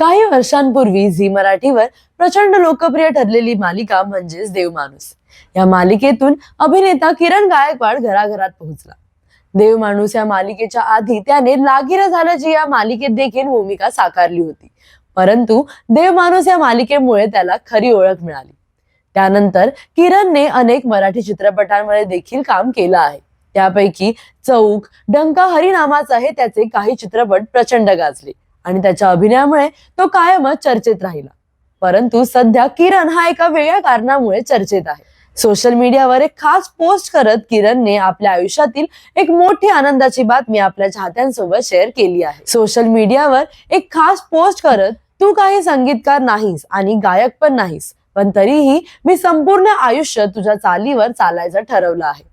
काही वर्षांपूर्वी झी मराठीवर प्रचंड लोकप्रिय ठरलेली मालिका म्हणजेच देवमाणूस. या मालिकेतून अभिनेता किरण गायकवाड घराघरात पोहोचला. देवमाणूस या मालिकेच्या आधी त्याने लागिर झाल्याची या मालिकेत देखील भूमिका साकारली होती. परंतु देवमाणूस या मालिकेमुळे त्याला खरी ओळख मिळाली. त्यानंतर किरणने अनेक मराठी चित्रपटांमध्ये देखील काम केलं आहे. त्यापैकी चौक डंका हरी हे त्याचे काही चित्रपट प्रचंड गाजले. आणि त्याच्या अभिनयामुळे तो कायमच चर्चेत राहिला. परंतु सध्या किरण हा एका वेगळ्या कारणामुळे चर्चेत आहे. सोशल मीडियावर एक खास पोस्ट करत किरणने आपल्या आयुष्यातील एक मोठी आनंदाची बातमी आपल्या चाहत्यांसोबत शेअर केली आहे. सोशल मीडियावर एक खास पोस्ट करत तू काही संगीतकार नाहीस आणि गायक पण नाहीस पण तरीही मी संपूर्ण आयुष्य तुझ्या चालीवर चालायचं ठरवलं आहे.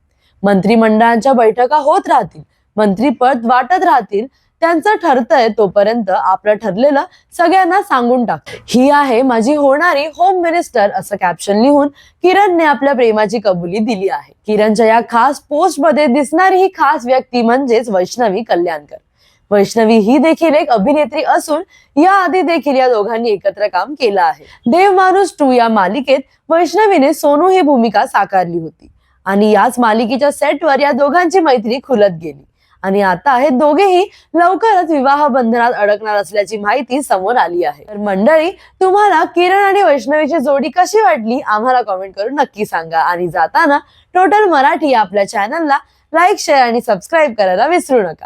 मंत्रिमंडळाच्या बैठका होत राहतील मंत्रीपद वाटत राहतील त्यांचं ठरतंय तोपर्यंत आपलं ठरलेलं सगळ्यांना सांगून टाक. ही आहे माझी होणारी होम मिनिस्टर असं कॅप्शन लिहून किरणने आपल्या प्रेमाची कबुली दिली आहे. किरणच्या या खास पोस्टमध्ये दिसणारी ही खास व्यक्ती म्हणजेच वैष्णवी कल्याणकर. वैष्णवी ही देखील एक अभिनेत्री असून या आधी देखील या दोघांनी एकत्र काम केलं आहे. देव माणूस टू या मालिकेत वैष्णवीने सोनू ही भूमिका साकारली होती. आणि याच मालिकेच्या सेटवर या दोघांची मैत्री खुलत गेली. आणि आता हे दोघेही लवकरच विवाह बंधनात अडकणार असल्याची माहिती समोर आली आहे. तर मंडळी तुम्हाला किरण आणि वैष्णवीची जोडी कशी वाटली आम्हाला कॉमेंट करून नक्की सांगा. आणि जाताना टोटल मराठी आपल्या चॅनलला लाईक शेअर आणि सबस्क्राईब करायला विसरू नका.